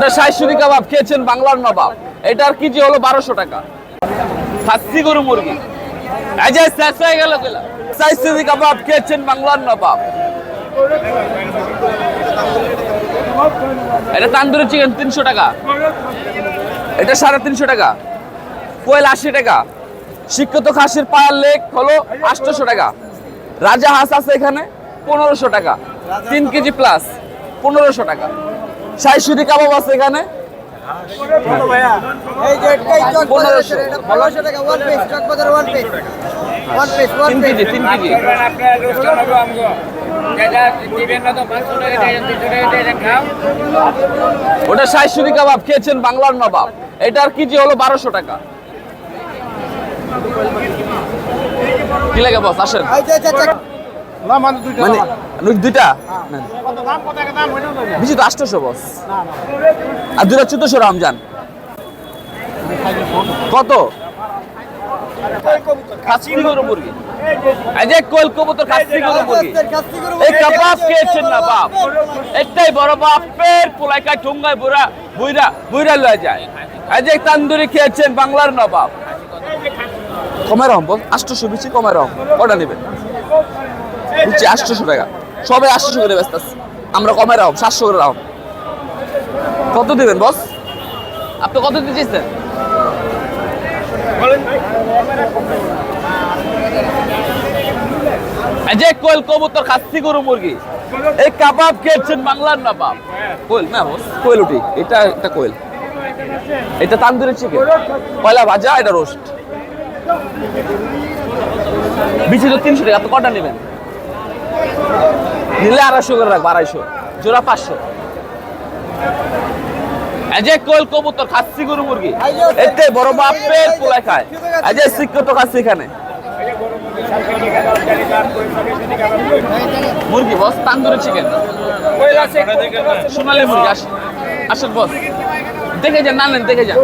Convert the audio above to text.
ওটা সাইশুরি কাবাব, খেয়েছেন বাংলার নবাব। এটার কেজি হলো বারোশো টাকা। খাসি গরু মুরগি। এই যে শেষ হয়ে গেল গেলা কাবাব, খেয়েছেন বাংলার নবাব। এটা তান্দুরি চিকেন তিনশো টাকা। এটা সাড়ে তিনশো টাকা। কোয়েল আশি টাকা। শিক্ষিত খাসির পায়ার লেগ হলো আটশোশো টাকা। রাজা হাঁস আছে এখানে, পনেরোশো টাকা। তিন কেজি প্লাস পনেরোশো টাকা। সাইশুরি কাবাব আছে এখানে? এই যে এটাই চক বাজারের 1500 এটা 1500 টাকা ওয়ান পিস চক বাজার one piece one piece one তিন পিস কেজি তিন কেজি। আপনার রোস্ট করব আমগো যেটা দিবেন না তো পাঁচশো টাকা দিয়ে তিনশো টাকা দিয়ে খাও ওটা সাইশুরি কাবাব খেয়েছেন বাংলার নবাব। এটার কেজি হলো বারোশো টাকা। কি লাগে বস আসেন। মানে দুইটা। তো আটশোশো বস। আর দুটা চোদ্দশো রমজান। কত? বাপ। একটাই বড় বাপের পোলাইকা ঠুঙ্গায় বুড়া বুইরা বুইরা লয়ে যায়। যে তান্দুরি খেয়েছেন বাংলার নবাব। কমে রহম বল আটশোশো বেশি কমে রহম। কটা নেবেন? দিচ্ছি আটশোশো টাকা। সবাই আটশোশো করে ব্যস্ত। আমরা কমে রাখব, সাতশো করে রাখব। কত দিবেন, বস? আপনি কত দিতে চেয়েছেন যে কোয়েল কবুতর খাসি গরু মুরগি। এই কাবাব খেয়েছেন বাংলার নবাব কোয়েল না বস, কোয়েল উঠি এটা এটা কোয়েল। এটা তান্দুরি চিকেন কয়লা ভাজা, এটা রোস্ট বিচি তিনশো টাকা, আপনি কটা নেবেন? নিলে আড়াইশো করে রাখব, আড়াইশো। জোড়া পাঁচশো। খাসি গরু মুরগি। এতে বাপের খায়। শিক্ষিত খাসি এখানে। মুরগি তান্দুরি চিকেন সোনালি মুরগি দেখে না দেখে যান।